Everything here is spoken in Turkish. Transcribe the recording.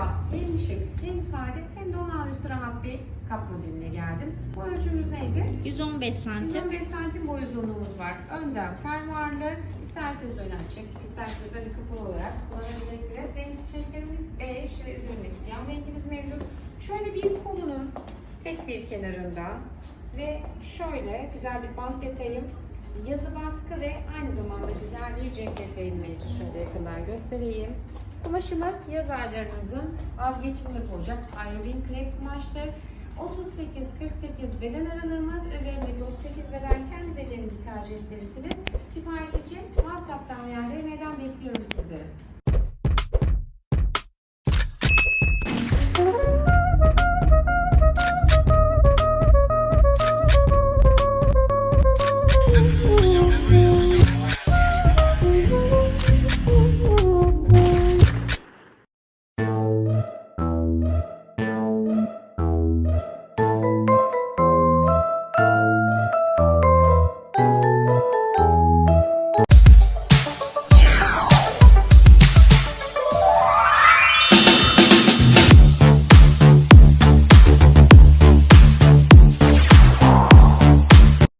Merhaba, hem şık, hem sade, hem de olağanüstü rahat bir kap modeline geldim. Bu ölçümüz neydi? 115 santim. 115 santim boy uzunluğumuz var. Önden fermuarlı, isterseniz ön açık, isterseniz önü kapalı olarak kullanabilirsiniz. Deniz çiçeklerinin bej ve üzerindeki siyah rengimiz mevcut. Şöyle bir kolunun tek bir kenarında ve şöyle güzel bir bant detayım, yazı baskı ve aynı zamanda güzel bir cep detayım mevcut. Şöyle yakından göstereyim. Kumaşımız yaz aylarınızın vazgeçilmez olacak. Aerovin krep kumaştır. 38-48 beden aralığımız, üzerindeki 38 beden kendi bedeninizi tercih etmelisiniz. Sipariş için WhatsApp'tan veya DM'den bekliyorum sizi.